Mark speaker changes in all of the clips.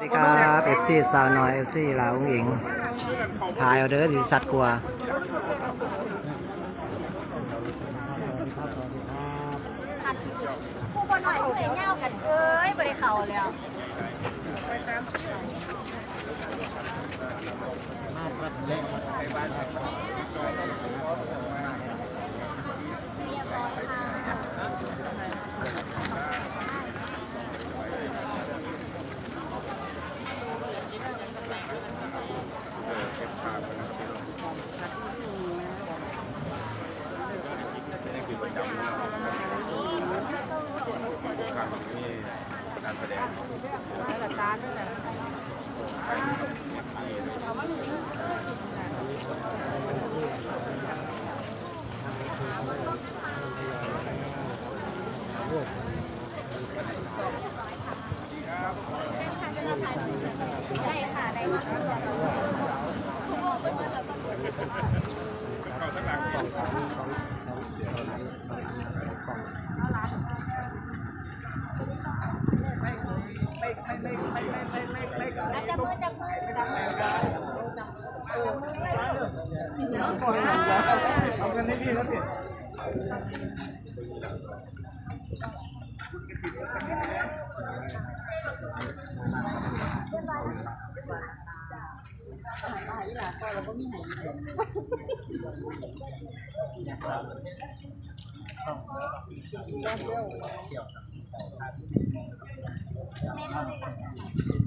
Speaker 1: สวัสดีครับเอฟซีสาวน้อยเอฟซีลาวหญิงถ่ายเอาเด้อสิสัตว์กลัว
Speaker 2: ผู้คนหน่อยผู้ใหญ่เง่ากันเอ้ยบริเขาแล้ว การแสดงสวัสดีครับ ได้ค่ะได้ค่ะอะจับมือจับมือจับมือ
Speaker 3: เอากันให้ดีแล้วสิ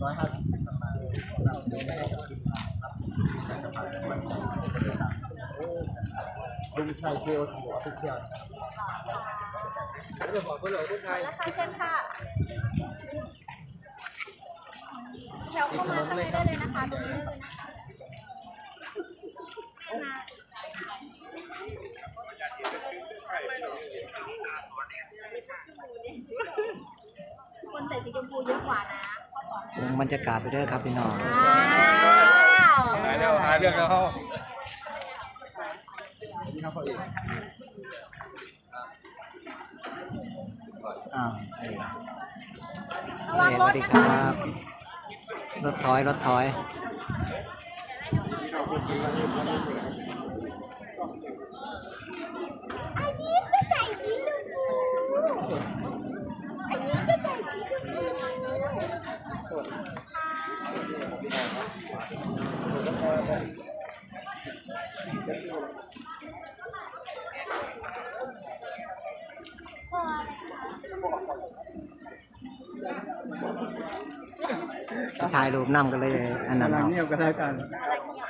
Speaker 1: ร้อยห้าสิบประมาณสำหรับเดือนแรกลุงชัยเกลหัวออฟฟิเชียล
Speaker 2: แล้วค่ะเชิญค่ะ แถวเข้ามาตรงนี้ได้เลยนะคะตรงนี้ได้เลยนะคะคนใส่สีชมพูเยอะกว่านะเขาบอกนะ
Speaker 1: ลงบรรยากาศไปเด้อครับพี่น้อง
Speaker 2: อ้าว
Speaker 3: หายแล้วหายเรื่องแล้วเขา
Speaker 1: อ้าวเอ้ย
Speaker 2: ระวัง
Speaker 1: ส
Speaker 2: ร
Speaker 1: วั
Speaker 2: ถ
Speaker 1: สดี
Speaker 2: นะ
Speaker 1: ค
Speaker 2: คะ
Speaker 1: รับ รถถอย รถถอย
Speaker 2: อันนี้ก็ใส่สีชมพูอันนี้ก็ใส่สีชมพูพออะไรคะ
Speaker 1: ถ่ายรูปนำกันเลยอันนั้นเอา
Speaker 3: เงียบกันได้กัน
Speaker 2: อะไรเงียบ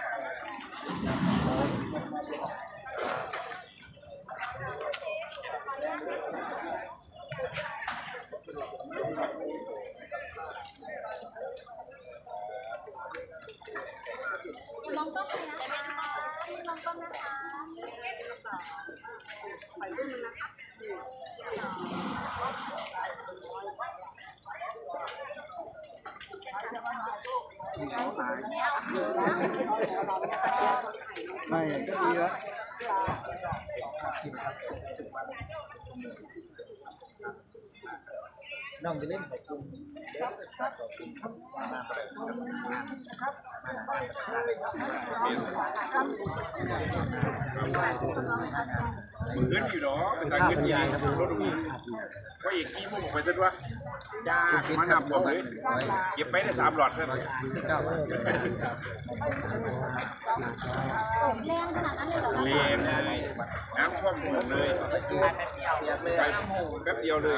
Speaker 2: อย่ามองกล้องนะคะอย่ามองกล้องนะคะ ไม่
Speaker 3: ก็ดีแล้ว
Speaker 1: น้องจะเล่นของคุณ
Speaker 4: เงินอยู่หรอเป็นการเงินยางรถอุ้ว่าอีกขี้มุ่งไปจนว่ายยามานับผมเลยเก็บไปได้สามหลอดเท่านั้น
Speaker 1: เก้า
Speaker 2: แรงขนาดนั้นเลยเหรอคะ
Speaker 4: เลนเลยน้ำท่วมหมดเลยไปแป๊บเดียวเลย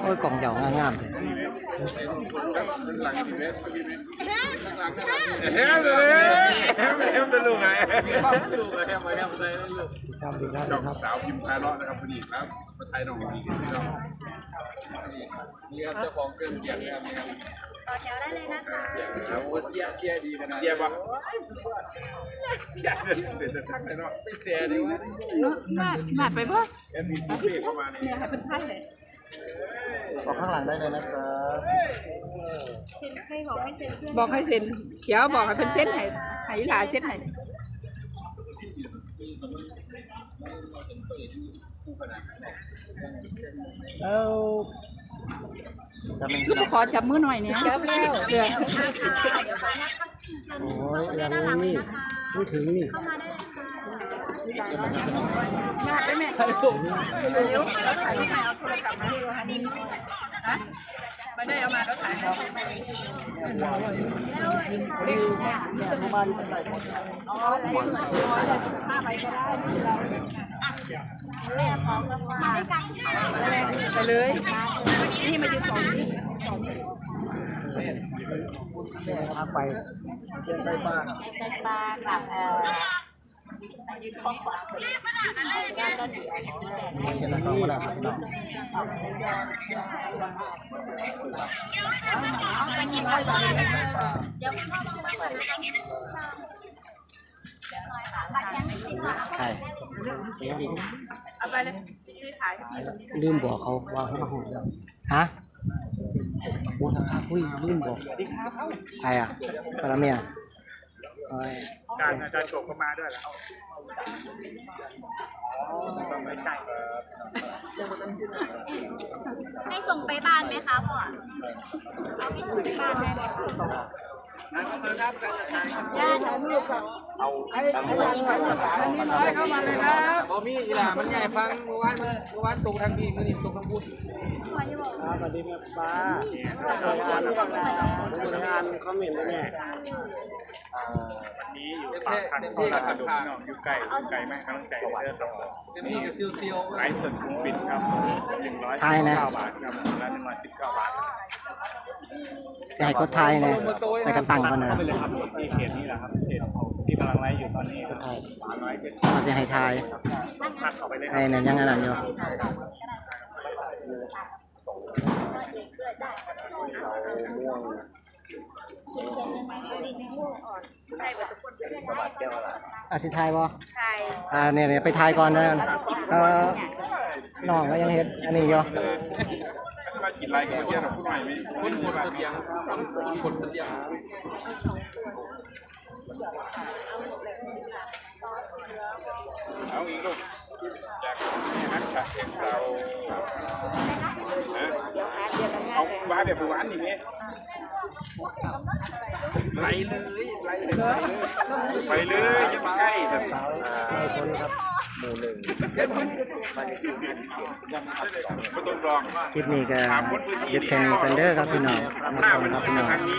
Speaker 1: โอ้ยกล่องเหยาวงามๆเลย
Speaker 4: แฮมเลยแฮมแฮมเป็นลูกไง
Speaker 3: ลูกแฮมมาแฮมใส่ลูก
Speaker 1: ครับดีครับ
Speaker 4: น้องสาวพิมพ์พาเลาะนะครับพอดีครับ ไทยน้องดีพี่น้อง
Speaker 3: นี่ครับเจ้าของเครื่องเสียงนะครับนี่ครับ
Speaker 2: ต่อแถวได้เลยนะคะ
Speaker 3: โอ้เสียเสียดีขนาด
Speaker 4: เสียบ่เสียเดินเดินทักไปเนาะ
Speaker 3: ไม่เสียดีวะ
Speaker 5: มามาไปบ่
Speaker 4: แอดมินบุฟเฟ่เข้ามาเนี่ย
Speaker 5: ให้เป็นท่านเลย
Speaker 1: ออกข้างหลังได้เลยนะครับ
Speaker 2: เซ็นเคยบอกให้เซ็นเพื่อน
Speaker 5: บอกให้เซ็นเขียวบอกให้เป็นเส้นให้ให้หลาเส้นให้
Speaker 1: แล้วจะเป็น
Speaker 5: คือขอจับมือหน่อยเนี่ยจับแล้วเดี๋
Speaker 2: ยวขออนุญาตเชิญน้องนด้านหลังนะคะ
Speaker 1: พูดถึงนี่
Speaker 2: เข้ามาได้เลยค่ะ
Speaker 5: มาได้แม่ถ่ายรูปเร็วแล้วถ่ายรูปเอาโทรศัพท์มาให้ดูฮันนี่ฮะ ไม่ได้เอามาแล้วถ่ายครับอ๋อแล้วมาไปก็ได้ที่เรา
Speaker 2: มาด้วยกันค่ะ
Speaker 5: ไปเลยนี่มายืนสองนี่สองนี่
Speaker 1: พักไปเดินไปบ้าน
Speaker 5: เป็นปลากับเอ่อ
Speaker 1: เชิญน้องมาแล้วครับน้อง
Speaker 2: เดี๋ยวไปก่อนนะคะบัตรยังม่ติดค่ะ
Speaker 1: ใช่เสียงดี
Speaker 5: เอาไปเลย
Speaker 1: ลืมบอกเขาว่าเขามาห้องแล้วฮะโอ้ทางคุยลืมบอกใครอะปรเมีย อ้ย
Speaker 4: การอาจารย์โฉบก็มาด้วยแล้ว
Speaker 2: ให้ส่งไปบ้านไหมคะพ่อเอาให้ส่งไปบ้านได้ไหมคะได้ถ่ายรูปค่ะ
Speaker 5: ไอ้ไอ้หลังมาอันนี้น้อยเข้ามาเลยครับ
Speaker 3: บอมี่อีหล่ามันใหญ่ฟังเมื่อวานเมื่อวานตกทางนี้มื่อนี้ตกทางพุทธ
Speaker 2: พ่อจะบอก
Speaker 1: สวัสดีแม่ป้าผลงานคอมเมนต์ได้แม่
Speaker 3: นี้อยู่ปากทางเข้าราชดำน้องอยู่ไกลอยู่ไกลมากกำลังใจเด้อครับเซมี่กับซิลซิลไลฟ์สดคุ้มปิดครับหนึ่งร้อยสิบเก้าบาทครับและหนึ่งร้อยสิบเก้าบาท
Speaker 1: เสียให้กดไทยนะแต่กระตังก่อนนะ
Speaker 3: เข้าไปเลยครับที่เพจนี้แหละครับเพจที่กำลังไลฟ์อยู่ตอนนี้
Speaker 1: กดไทย
Speaker 3: สามร้อยเจ็ด
Speaker 1: มาเสียให้ไทย
Speaker 3: พัดเข้าไปเลยค
Speaker 1: ไอ้
Speaker 3: รับ
Speaker 1: เนี่ยยังอันนั้นอยู่ อาสิทายบ่
Speaker 5: ใช่
Speaker 1: อ่าเนี่ยเนี่ยไปทายก่อนนะเออน้องก็ยังเฮ็ดอันนี้อยู่
Speaker 4: มากินไรกันเมื่อกี้เราพูดใหม่ไหม
Speaker 3: คนกดเสบียงคนกดเสบียง
Speaker 4: เอาอีกลูกจากนี่ฮักฉะเชิงเซาเอาบ้าแบบหวานอย่างนี้ ไหลเลยไหลเลยไปเลยยังไม่ใกล้แบบสาว
Speaker 2: คนครับหมู่หนึ่ง
Speaker 4: ไม่ต้องรอง
Speaker 1: คลิปนี้ก็หยุดแค่นี้กันเด้อครับพี่น้องขอบคุณครับพี่น้อง
Speaker 4: ทางนี้